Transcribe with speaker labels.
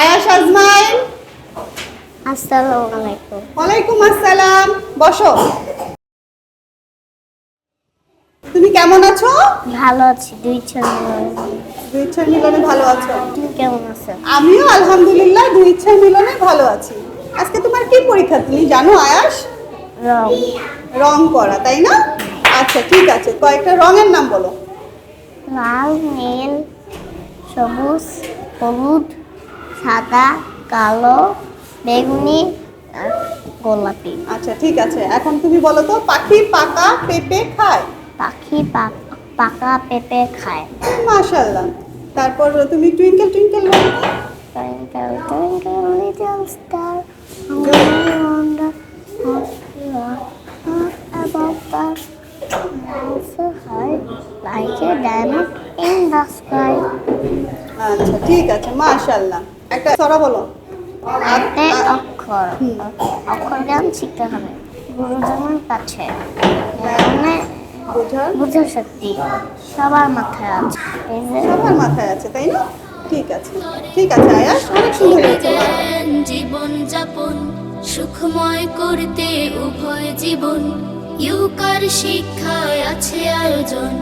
Speaker 1: আয়াস আজমাইন
Speaker 2: আসসালামু আলাইকুম।
Speaker 1: ওয়ালাইকুম আসসালাম। বসো। তুমি কেমন আছো?
Speaker 2: ভালো আছি দুই ছেলে
Speaker 1: দুই মিলনে ভালো আছো?
Speaker 2: তুমি কেমন আছো?
Speaker 1: আমিও আলহামদুলিল্লাহ দুই ইচ্ছার মিলনে ভালো আছি। আজকে তোমার কি পরীক্ষা? তুমি জানো আয়াস?
Speaker 2: রং।
Speaker 1: রং করা তাই না? আচ্ছা ঠিক আছে। কয়েকটা রঙের নাম বলো।
Speaker 2: লাল নীল সবুজ হলুদ। সাদা কালো বেগুনি গোলাপি।
Speaker 1: আচ্ছা ঠিক আছে। এখন তুমি বলো তো পাখি পাকা পেঁপে খায়?
Speaker 2: পাখি পাকা পেঁপে খায়।
Speaker 1: মাশাল্লাহ তারপর তুমি twinkle twinkle
Speaker 2: twinkle twinkle little star Also, I like a.
Speaker 1: আচ্ছা ঠিক আছে মাশাল্লাহ একটা সরা বলো।
Speaker 2: এতে অক্ষর। অক্ষর জ্ঞান শিখতে হবে। গুরুজনের কাছে। মানে
Speaker 1: বুঝার
Speaker 2: শক্তি সবার মাথায় আছে।
Speaker 1: সবার মাথায় আছে তাই না? ঠিক আছে। ঠিক আছে আয়াস অনেক সুন্দর হয়েছে
Speaker 3: জীবন যাপন সুখময় করতে উভয় জীবন। ইউকার শিক্ষায় আছে আয়োজন।